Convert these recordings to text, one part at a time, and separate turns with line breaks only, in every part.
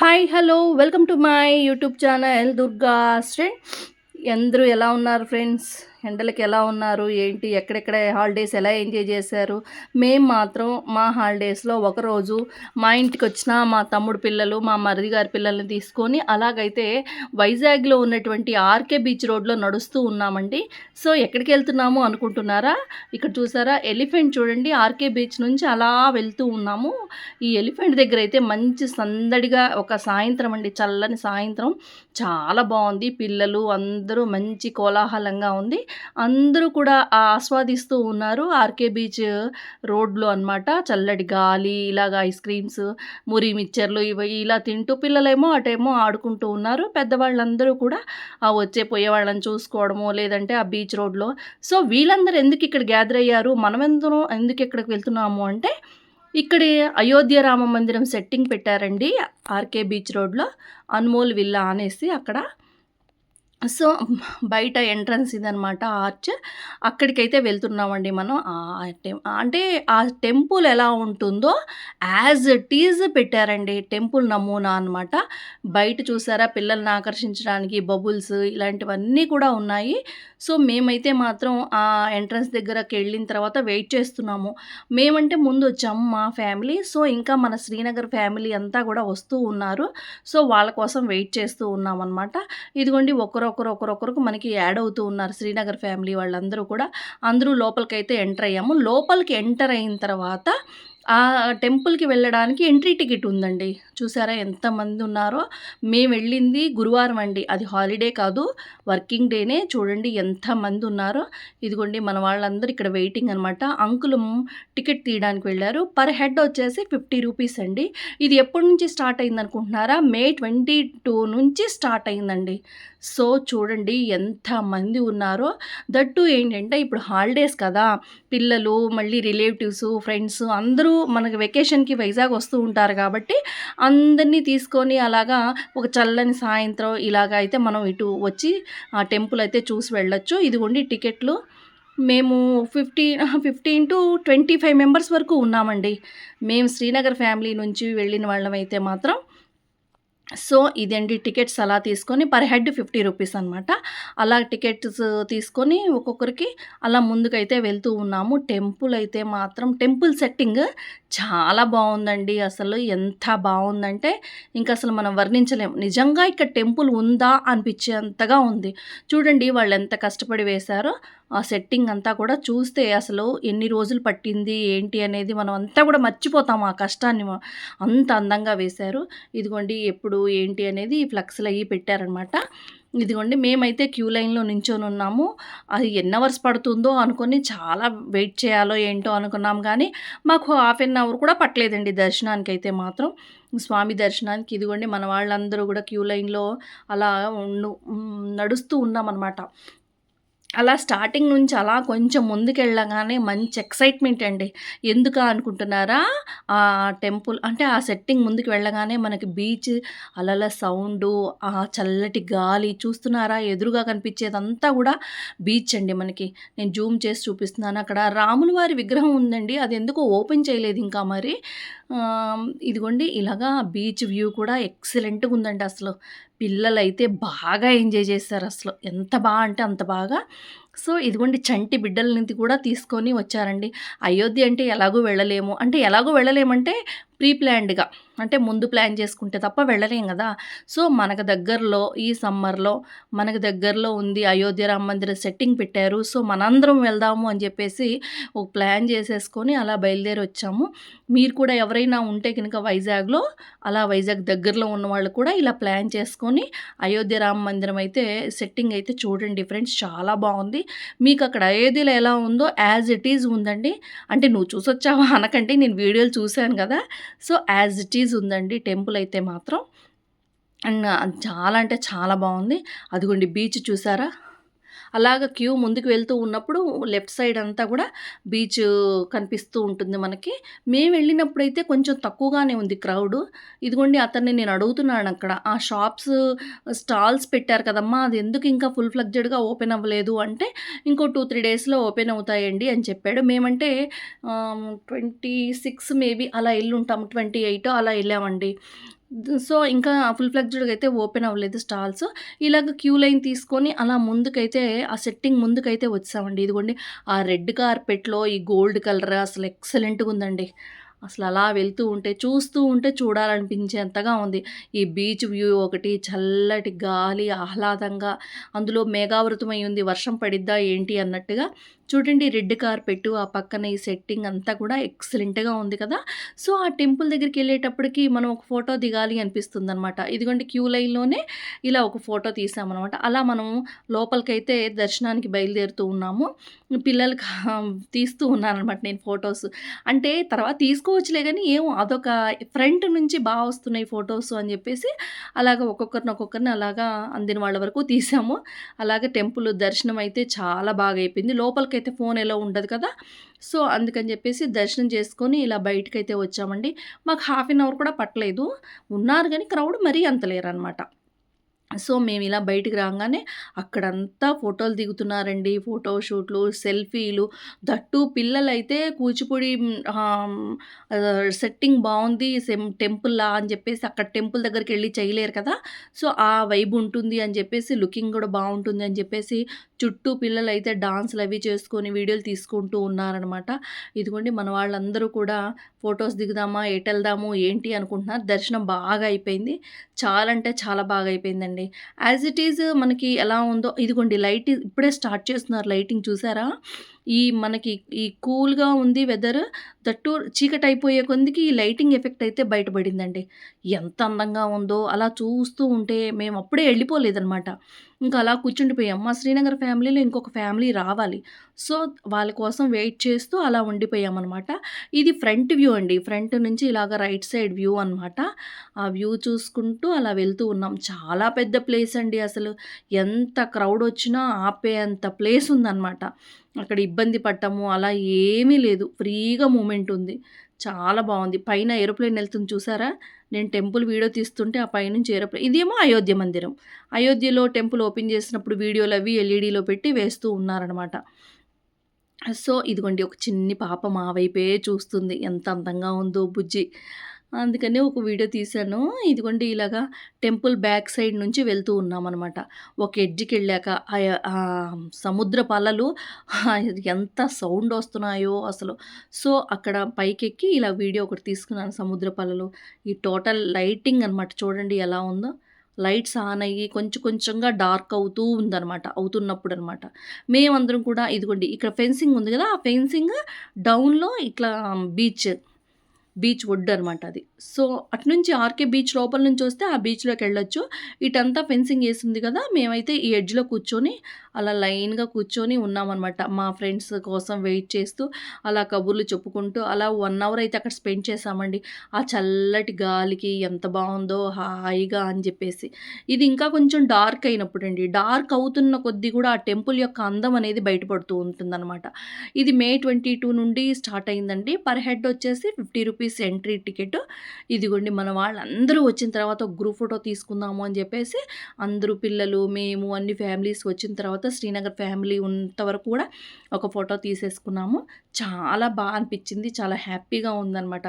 Hi hello welcome to my YouTube channel Durga Sri అందరూ ఎలా ఉన్నారు ఫ్రెండ్స్ ఎండలకి ఎలా ఉన్నారు ఏంటి ఎక్కడెక్కడ హాలిడేస్ ఎలా ఎంజాయ్ చేశారు మేము మాత్రం మా హాలిడేస్లో ఒకరోజు మా ఇంటికి వచ్చిన మా తమ్ముడు పిల్లలు మా మరిది గారి పిల్లల్ని తీసుకొని అలాగైతే వైజాగ్లో ఉన్నటువంటి ఆర్కే బీచ్ రోడ్లో నడుస్తూ ఉన్నామండి సో ఎక్కడికి వెళ్తున్నాము అనుకుంటున్నారా ఇక్కడ చూసారా ఎలిఫెంట్ చూడండి ఆర్కే బీచ్ నుంచి అలా వెళ్తూ ఉన్నాము ఈ ఎలిఫెంట్ దగ్గర అయితే మంచి సందడిగా ఒక సాయంత్రం అండి చల్లని సాయంత్రం చాలా బాగుంది పిల్లలు అందరూ మంచి కోలాహలంగా ఉంది అందరూ కూడా ఆస్వాదిస్తూ ఉన్నారు ఆర్కే బీచ్ రోడ్లో అనమాట చల్లటి గాలి ఇలాగ ఐస్ క్రీమ్స్ మురి మిక్చర్లు ఇవి ఇలా తింటూ పిల్లలేమో అటేమో ఆడుకుంటూ ఉన్నారు పెద్దవాళ్ళందరూ కూడా ఆ వచ్చే పోయే వాళ్ళని చూసుకోవడము లేదంటే ఆ బీచ్ రోడ్లో సో వీళ్ళందరూ ఎందుకు ఇక్కడ గ్యాదర్ అయ్యారు మనం ఎందరో ఎందుకు ఇక్కడికి వెళ్తున్నాము అంటే ఇక్కడ అయోధ్య రామ మందిరం సెట్టింగ్ పెట్టారండి ఆర్కే బీచ్ రోడ్లో అన్మోల్ విల్లా అనేసి అక్కడ సో బయట ఎంట్రన్స్ ఇదనమాట ఆర్చ్ అక్కడికైతే వెళ్తున్నామండి మనం అంటే ఆ టెంపుల్ ఎలా ఉంటుందో యాజ్ ఇట్ ఈజ్ పెట్టారండి టెంపుల్ నమూనా అనమాట బయట చూసారా పిల్లల్ని ఆకర్షించడానికి బబుల్స్ ఇలాంటివన్నీ కూడా ఉన్నాయి సో మేమైతే మాత్రం ఆ ఎంట్రన్స్ దగ్గరకి వెళ్ళిన తర్వాత వెయిట్ చేస్తున్నాము మేమంటే ముందు వచ్చాము మా ఫ్యామిలీ సో ఇంకా మన శ్రీనగర్ ఫ్యామిలీ అంతా కూడా వస్తూ ఉన్నారు సో వాళ్ళ కోసం వెయిట్ చేస్తూ ఉన్నాం అనమాట ఇదిగోండి ఒకరొకరు ఒకరొకరికి మనకి యాడ్ అవుతూ ఉన్నారు శ్రీనగర్ ఫ్యామిలీ వాళ్ళందరూ కూడా అందరూ లోపలికైతే ఎంటర్ అయ్యాము లోపలికి ఎంటర్ అయిన తర్వాత ఆ టెంపుల్కి వెళ్ళడానికి ఎంట్రీ టికెట్ ఉందండి చూసారా ఎంతమంది ఉన్నారో మేము వెళ్ళింది గురువారం అండి అది హాలిడే కాదు వర్కింగ్ డేనే చూడండి ఎంతమంది ఉన్నారో ఇదిగోండి మన వాళ్ళందరూ ఇక్కడ వెయిటింగ్ అనమాట అంకుల్ టికెట్ తీయడానికి వెళ్ళారు పర్ హెడ్ వచ్చేసి ఫిఫ్టీ రూపీస్ అండి ఇది ఎప్పటి నుంచి స్టార్ట్ అయింది అనుకుంటున్నారా మే ట్వంటీ టూ నుంచి స్టార్ట్ అయిందండి సో చూడండి ఎంతమంది ఉన్నారో దట్టు ఏంటంటే ఇప్పుడు హాలిడేస్ కదా పిల్లలు మళ్ళీ రిలేటివ్స్ ఫ్రెండ్స్ అందరూ మనకి వెకేషన్కి వైజాగ్ వస్తూ ఉంటారు కాబట్టి అందరినీ తీసుకొని అలాగా ఒక చల్లని సాయంత్రం ఇలాగ అయితే మనం ఇటు వచ్చి ఆ టెంపుల్ అయితే చూసి వెళ్ళొచ్చు ఇది ఉండి టికెట్లు మేము fifteen fifteen to twenty five members వరకు ఉన్నామండి మేము శ్రీనగర్ ఫ్యామిలీ నుంచి వెళ్ళిన వాళ్ళమైతే మాత్రం సో ఇదేంటి టికెట్స్ అలా తీసుకొని పర్ హెడ్ ఫిఫ్టీ రూపీస్ అనమాట అలా టికెట్స్ తీసుకొని ఒక్కొక్కరికి అలా ముందుకైతే వెళ్తూ ఉన్నాము టెంపుల్ అయితే మాత్రం టెంపుల్ సెట్టింగ్ చాలా బాగుందండి అసలు ఎంత బాగుందంటే ఇంకా అసలు మనం వర్ణించలేము నిజంగా ఇక్కడ టెంపుల్ ఉందా అనిపించేంతగా ఉంది చూడండి వాళ్ళు ఎంత కష్టపడి వేశారో ఆ సెట్టింగ్ అంతా కూడా చూస్తే అసలు ఎన్ని రోజులు పట్టింది ఏంటి అనేది మనం అంతా కూడా మర్చిపోతాం ఆ కష్టాన్ని అంత అందంగా వేశారు ఇదిగోండి ఎప్పుడు ఏంటి అనేది ఫ్లెక్స్లు అయ్యి పెట్టారనమాట ఇదిగోండి మేమైతే క్యూ లైన్లో నించొని ఉన్నాము అది ఎన్ని అవర్స్ పడుతుందో అనుకొని చాలా వెయిట్ చేయాలో ఏంటో అనుకున్నాం కానీ మాకు హాఫ్ ఎన్ అవర్ కూడా పట్టలేదండి దర్శనానికి అయితే మాత్రం స్వామి దర్శనానికి ఇదిగోండి మన వాళ్ళందరూ కూడా క్యూ లైన్లో అలా నడుస్తూ ఉన్నామన్నమాట అలా స్టార్టింగ్ నుంచి అలా కొంచెం ముందుకెళ్ళగానే మంచి ఎక్సైట్మెంట్ అండి ఎందుకు అనుకుంటున్నారా ఆ టెంపుల్ అంటే ఆ సెట్టింగ్ ముందుకు వెళ్ళగానే మనకి బీచ్ అలల సౌండ్ ఆ చల్లటి గాలి చూస్తున్నారా ఎదురుగా కనిపించేదంతా కూడా బీచ్ అండి మనకి నేను జూమ్ చేసి చూపిస్తున్నాను అక్కడ రాముల వారి విగ్రహం ఉందండి అది ఎందుకో ఓపెన్ చేయలేదు ఇంకా మరి ఇదిగోండి ఇలాగా బీచ్ వ్యూ కూడా ఎక్సలెంట్గా ఉందండి అసలు పిల్లలైతే బాగా ఎంజాయ్ చేశారు అసలు ఎంత బాగా అంటే అంత బాగా సో ఇదిగోండి చంటి బిడ్డల నుంచి కూడా తీసుకొని వచ్చారండి అయోధ్య అంటే ఎలాగో వెళ్ళలేము అంటే ఎలాగో వెళ్ళలేమంటే ప్రీ ప్లాన్డ్గా అంటే ముందు ప్లాన్ చేసుకుంటే తప్ప వెళ్ళలేం కదా సో మనకు దగ్గరలో ఈ సమ్మర్లో మనకు దగ్గరలో ఉంది అయోధ్య రామ మందిర సెట్టింగ్ పెట్టారు సో మనందరం వెళ్దాము అని చెప్పేసి ఒక ప్లాన్ చేసేసుకొని అలా బయలుదేరి వచ్చాము మీరు కూడా ఎవరైనా ఉంటే కనుక వైజాగ్లో అలా వైజాగ్ దగ్గరలో ఉన్న వాళ్ళు కూడా ఇలా ప్లాన్ చేసుకొని అయోధ్య రామ మందిరం అయితే సెట్టింగ్ అయితే చూడండి ఫ్రెండ్స్ చాలా బాగుంది మీకు అక్కడ అయోధ్యలో ఎలా ఉందో యాజ్ ఇట్ ఈజ్ ఉందండి అంటే నువ్వు చూసొచ్చావా అనకంటే నేను వీడియోలు చూశాను కదా సో యాజ్ ఇట్ ఈజ్ ఉందండి టెంపుల్ అయితే మాత్రం అండ్ చాలా అంటే చాలా బాగుంది అదిగోండి బీచ్ చూసారా అలాగ క్యూ ముందుకు వెళ్తూ ఉన్నప్పుడు లెఫ్ట్ సైడ్ అంతా కూడా బీచ్ కనిపిస్తూ ఉంటుంది మనకి మేము వెళ్ళినప్పుడైతే కొంచెం తక్కువగానే ఉంది క్రౌడ్ ఇదిగోండి అతన్ని నేను అడుగుతున్నాను అక్కడ ఆ షాప్స్ స్టాల్స్ పెట్టారు కదమ్మా అది ఎందుకు ఇంకా ఫుల్ ఫ్లగ్జెడ్గా ఓపెన్ అవ్వలేదు అంటే ఇంకో టూ త్రీ డేస్లో ఓపెన్ అవుతాయండి అని చెప్పాడు మేమంటే ట్వంటీ సిక్స్ మేబీ అలా వెళ్ళుంటాము ట్వంటీ ఎయిట్ అలా వెళ్ళామండి సో ఇంకా ఫుల్ ఫ్లెక్జ్డ్గా అయితే ఓపెన్ అవ్వలేదు స్టాల్స్ ఇలాగ క్యూ లైన్ తీసుకొని అలా ముందుకైతే ఆ సెట్టింగ్ ముందుకైతే వచ్చామండి ఇదిగోండి ఆ రెడ్ కార్పెట్లో ఈ గోల్డ్ కలర్ అసలు ఎక్సలెంట్గా ఉందండి అసలు అలా వెళ్తూ ఉంటే చూస్తూ ఉంటే చూడాలనిపించేంతగా ఉంది ఈ బీచ్ వ్యూ ఒకటి చల్లటి గాలి ఆహ్లాదంగా అందులో మేఘావృతమై ఉంది వర్షం పడిద్దా ఏంటి అన్నట్టుగా చూడండి రెడ్ కార్పెట్ ఆ పక్కన ఈ సెట్టింగ్ అంతా కూడా ఎక్సలెంట్గా ఉంది కదా సో ఆ టెంపుల్ దగ్గరికి వెళ్ళేటప్పటికి మనం ఒక ఫోటో దిగాలి అనిపిస్తుంది అనమాట ఇదిగోండి క్యూ లైన్లోనే ఇలా ఒక ఫోటో తీసామన్నమాట అలా మనం లోపలికైతే దర్శనానికి బయలుదేరుతూ ఉన్నాము పిల్లలకి తీస్తూ ఉన్నానమాట నేను ఫొటోస్ అంటే తర్వాత తీసుకోవచ్చులే కానీ ఏమో అదొక ఫ్రంట్ నుంచి బాగా వస్తున్నాయి ఫొటోస్ అని చెప్పేసి అలాగ ఒక్కొక్కరిని ఒక్కొక్కరిని అలాగా అందిన వాళ్ళ వరకు తీసాము అలాగే టెంపుల్ దర్శనం అయితే చాలా బాగా అయిపోయింది లోపలికి వాళ్ళకైతే ఫోన్ ఎలా ఉండదు కదా సో అందుకని చెప్పేసి దర్శనం చేసుకొని ఇలా బయటకైతే వచ్చామండి మాకు హాఫ్ అన్ అవర్ కూడా పట్టలేదు ఉన్నారు కానీ క్రౌడ్ మరీ అంత లేరనమాట సో మేము ఇలా బయటికి రాగానే అక్కడంతా ఫోటోలు దిగుతున్నారండి ఫోటోషూట్లు సెల్ఫీలు దట్టు పిల్లలైతే కూచిపూడి సెట్టింగ్ బాగుంది టెంపుల్లా అని చెప్పేసి అక్కడ టెంపుల్ దగ్గరికి వెళ్ళి చేయలేరు కదా సో ఆ వైబ్ ఉంటుంది అని చెప్పేసి లుకింగ్ కూడా బాగుంటుంది అని చెప్పేసి చుట్టూ పిల్లలు అయితే డాన్స్లు అవి చేసుకొని వీడియోలు తీసుకుంటూ ఉన్నారనమాట ఇదిగోండి మన వాళ్ళందరూ కూడా ఫొటోస్ దిగుదామా ఎటెళ్దాము ఏంటి అనుకుంటున్నారు దర్శనం బాగా అయిపోయింది చాలా అంటే చాలా బాగా అయిపోయిందండి యాజ్ ఇట్ ఈజ్ మనకి ఎలా ఉందో ఇదిగోండి లైట్ ఇప్పుడే స్టార్ట్ చేస్తున్నారు లైటింగ్ చూసారా ఈ మనకి ఈ కూల్గా ఉంది వెదర్ దట్టు చీకటి అయిపోయే కొందికి ఈ లైటింగ్ ఎఫెక్ట్ అయితే బయటపడిందండి ఎంత అందంగా ఉందో అలా చూస్తూ ఉంటే మేము అప్పుడే వెళ్ళిపోలేదనమాట ఇంకా అలా కూర్చుండిపోయాం మా శ్రీనగర్ ఫ్యామిలీలో ఇంకొక ఫ్యామిలీ రావాలి సో వాళ్ళ కోసం వెయిట్ చేస్తూ అలా ఉండిపోయామన్నమాట ఇది ఫ్రంట్ వ్యూ అండి ఫ్రంట్ నుంచి ఇలాగ రైట్ సైడ్ వ్యూ అనమాట ఆ వ్యూ చూసుకుంటూ అలా వెళ్తూ ఉన్నాం చాలా పెద్ద ప్లేస్ అండి అసలు ఎంత క్రౌడ్ వచ్చినా ఆపేంత ప్లేస్ ఉందన్నమాట అక్కడ ఇబ్బంది పడటము అలా ఏమీ లేదు ఫ్రీగా మూమెంట్ ఉంది చాలా బాగుంది పైన ఏరోప్లేన్ వెళ్తుంది చూసారా నేను టెంపుల్ వీడియో తీస్తుంటే ఆ పైనుంచి ఏరోప్లేన్ ఇదేమో అయోధ్య మందిరం అయోధ్యలో టెంపుల్ ఓపెన్ చేసినప్పుడు వీడియోలు అవి ఎల్ఈడీలో పెట్టి వేస్తూ ఉన్నారనమాట సో ఇదిగోండి ఒక చిన్ని పాప మా వైపే చూస్తుంది ఎంత అందంగా ఉందో బుజ్జి అందుకనే ఒక వీడియో తీశాను ఇదిగోండి ఇలాగా టెంపుల్ బ్యాక్ సైడ్ నుంచి వెళ్తూ ఉన్నామన్నమాట ఒక ఎడ్జికి వెళ్ళాక సముద్ర పాలలు ఎంత సౌండ్ వస్తున్నాయో అసలు సో అక్కడ పైకెక్కి ఇలా వీడియో ఒకటి తీసుకున్నాను సముద్ర పాలలు ఈ టోటల్ లైటింగ్ అనమాట చూడండి ఎలా ఉందో లైట్స్ ఆన్ అయ్యి కొంచెం కొంచెంగా డార్క్ అవుతూ ఉందనమాట అవుతున్నప్పుడు అనమాట మేమందరం కూడా ఇదిగోండి ఇక్కడ ఫెన్సింగ్ ఉంది కదా ఆ ఫెన్సింగ్ డౌన్లో ఇట్లా బీచ్ బీచ్ వుడ్ అనమాట అది సో అటు నుంచి ఆర్కే బీచ్ లోపల నుంచి వస్తే ఆ బీచ్లోకి వెళ్ళొచ్చు ఇటంతా ఫెన్సింగ్ వేసింది కదా మేమైతే ఈ ఎడ్జ్లో కూర్చొని అలా లైన్గా కూర్చొని ఉన్నామన్నమాట మా ఫ్రెండ్స్ కోసం వెయిట్ చేస్తూ అలా కబుర్లు చెప్పుకుంటూ అలా వన్ అవర్ అయితే అక్కడ స్పెండ్ చేసామండి ఆ చల్లటి గాలికి ఎంత బాగుందో హాయిగా అని చెప్పేసి ఇది ఇంకా కొంచెం డార్క్ అయినప్పుడు అండి డార్క్ అవుతున్న కొద్దీ కూడా ఆ టెంపుల్ యొక్క అందం అనేది బయటపడుతూ ఉంటుందన్నమాట ఇది మే ట్వంటీ టూ నుండి స్టార్ట్ అయిందండి పర్ హెడ్ వచ్చేసి ఫిఫ్టీ రూపీస్ ఎంట్రీ టికెట్ ఇదిగోండి మన వాళ్ళందరూ వచ్చిన తర్వాత ఒక గ్రూప్ ఫోటో తీసుకుందాము అని చెప్పేసి అందరూ పిల్లలు మేము అన్ని ఫ్యామిలీస్ వచ్చిన తర్వాత శ్రీనగర్ ఫ్యామిలీ ఉన్నంతవరకు కూడా ఒక ఫోటో తీసేసుకున్నాము చాలా బాగా అనిపించింది చాలా హ్యాపీగా ఉందనమాట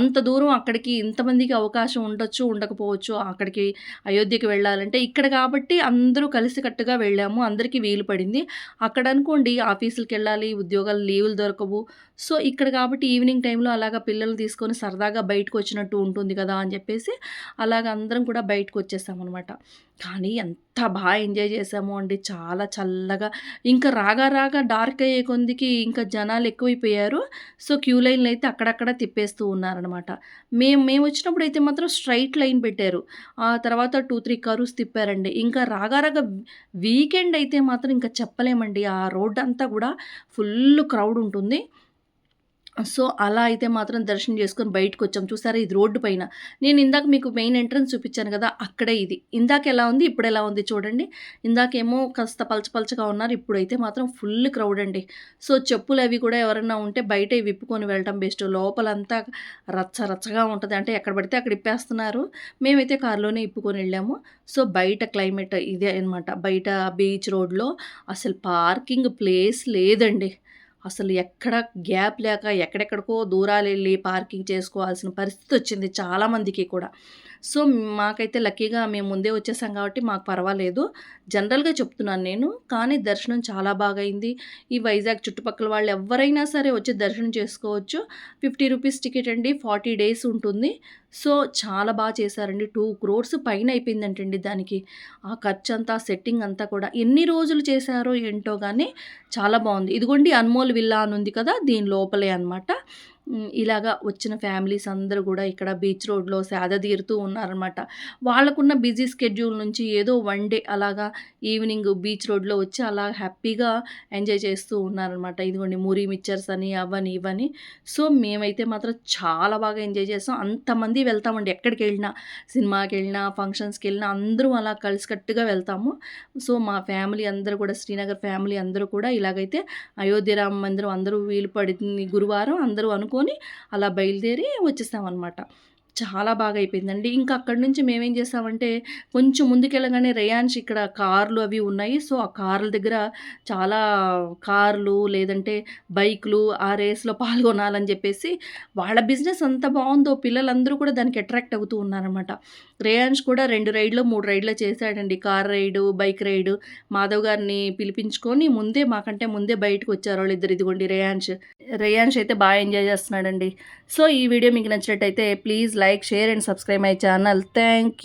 అంత దూరం అక్కడికి ఇంతమందికి అవకాశం ఉండొచ్చు ఉండకపోవచ్చు అక్కడికి అయోధ్యకి వెళ్ళాలంటే ఇక్కడ కాబట్టి అందరూ కలిసికట్టుగా వెళ్ళాము అందరికీ వీలు పడింది అక్కడ అనుకోండి ఆఫీసులకు వెళ్ళాలి ఉద్యోగాలు లీవులు దొరకవు సో ఇక్కడ కాబట్టి ఈవినింగ్ టైంలో అలాగా పిల్లలు తీసుకొని సరదాగా బయటకు వచ్చిన వచ్చినట్టు ఉంటుంది కదా అని చెప్పేసి అలాగ అందరం కూడా బయటకు వచ్చేసామన్నమాట కానీ ఎంత బాగా ఎంజాయ్ చేసాము అండి చాలా చల్లగా ఇంకా రాగా రాగా డార్క్ అయ్యే కొందికి ఇంకా జనాలు ఎక్కువైపోయారు సో క్యూ లైన్లు అయితే అక్కడక్కడ తిప్పేస్తూ ఉన్నారనమాట మేము మేము వచ్చినప్పుడు అయితే మాత్రం స్ట్రైట్ లైన్ పెట్టారు ఆ తర్వాత టూ త్రీ కరుస్ తిప్పారండి ఇంకా రాగా రాగా వీకెండ్ అయితే మాత్రం ఇంకా చెప్పలేమండి ఆ రోడ్ అంతా కూడా ఫుల్ క్రౌడ్ ఉంటుంది సో అలా అయితే మాత్రం దర్శనం చేసుకొని బయటకు వచ్చాం చూసారా ఇది రోడ్డు పైన నేను ఇందాక మీకు మెయిన్ ఎంట్రన్స్ చూపించాను కదా అక్కడే ఇది ఇందాక ఎలా ఉంది ఇప్పుడు ఎలా ఉంది చూడండి ఇందాకేమో కాస్త పలచపలచగా ఉన్నారు ఇప్పుడైతే మాత్రం ఫుల్ క్రౌడ్ అండి సో చెప్పులు అవి కూడా ఎవరైనా ఉంటే బయట విప్పుకొని వెళ్ళటం బెస్ట్ లోపలంతా రచ్చ రచ్చగా ఉంటుంది అంటే ఎక్కడ పడితే అక్కడ ఇప్పేస్తున్నారు మేమైతే కారులోనే ఇప్పుకొని వెళ్ళాము సో బయట క్లైమేట్ ఇదే అనమాట బయట బీచ్ రోడ్లో అసలు పార్కింగ్ ప్లేస్ లేదండి అసలు ఎక్కడ గ్యాప్ లేక ఎక్కడెక్కడికో దూరాలు వెళ్ళి పార్కింగ్ చేసుకోవాల్సిన పరిస్థితి వచ్చింది చాలామందికి కూడా సో మాకైతే లక్కీగా మేము ముందే వచ్చేసాం కాబట్టి మాకు పర్వాలేదు జనరల్గా చెప్తున్నాను నేను కానీ దర్శనం చాలా బాగా అయింది ఈ వైజాగ్ చుట్టుపక్కల వాళ్ళు ఎవరైనా సరే వచ్చి దర్శనం చేసుకోవచ్చు ఫిఫ్టీ రూపీస్ టికెట్ అండి ఫార్టీ డేస్ ఉంటుంది సో చాలా బాగా చేశారండి టూ క్రోర్స్ పైన అయిపోయిందంటండి దానికి ఆ ఖర్చు అంతా సెట్టింగ్ అంతా కూడా ఎన్ని రోజులు చేశారో ఏంటో కానీ చాలా బాగుంది ఇదిగోండి అన్మోల్ విల్లా అని ఉంది కదా దీని లోపలే అనమాట ఇలాగా వచ్చిన ఫ్యామిలీస్ అందరూ కూడా ఇక్కడ బీచ్ రోడ్లో సేద తీరుతూ ఉన్నారనమాట వాళ్ళకున్న బిజీ స్కెడ్యూల్ నుంచి ఏదో వన్ డే అలాగా ఈవినింగ్ బీచ్ రోడ్లో వచ్చి అలా హ్యాపీగా ఎంజాయ్ చేస్తూ ఉన్నారనమాట ఇదిగోండి మురి మిక్చర్స్ అని అవని ఇవని సో మేమైతే మాత్రం చాలా బాగా ఎంజాయ్ చేస్తాం అంతమంది వెళ్తామండి ఎక్కడికి వెళ్ళినా సినిమాకి వెళ్ళినా ఫంక్షన్స్కి వెళ్ళినా అందరూ అలా కలిసికట్టుగా వెళ్తాము సో మా ఫ్యామిలీ అందరూ కూడా శ్రీనగర్ ఫ్యామిలీ అందరూ కూడా ఇలాగైతే అయోధ్య రామ మందిరం అందరూ వీలు పడింది గురువారం అందరూ అనుకో చేసుకొని అలా బయలుదేరి వచ్చేసామన్నమాట చాలా బాగా అయిపోయిందండి ఇంకా అక్కడి నుంచి మేమేం చేసామంటే కొంచెం ముందుకెళ్ళగానే రేయాన్స్ ఇక్కడ కార్లు అవి ఉన్నాయి సో ఆ కార్ల దగ్గర చాలా కార్లు లేదంటే బైక్లు ఆ రేస్లో పాల్గొనాలని చెప్పేసి వాళ్ళ బిజినెస్ అంత బాగుందో పిల్లలందరూ కూడా దానికి అట్రాక్ట్ అవుతూ ఉన్నారనమాట రేయాన్స్ కూడా రెండు రైడ్లో మూడు రైడ్లో చేశాడండి car ride bike ride Madhav గారిని పిలిపించుకొని ముందే మాకంటే ముందే బయటకు వచ్చారు వాళ్ళు ఇద్దరు ఇదిగోండి రేయాన్స్ రేయాన్స్ అయితే బాగా ఎంజాయ్ చేస్తున్నాడండి సో ఈ వీడియో మీకు నచ్చినట్టయితే please Like, share and subscribe my channel. Thank you.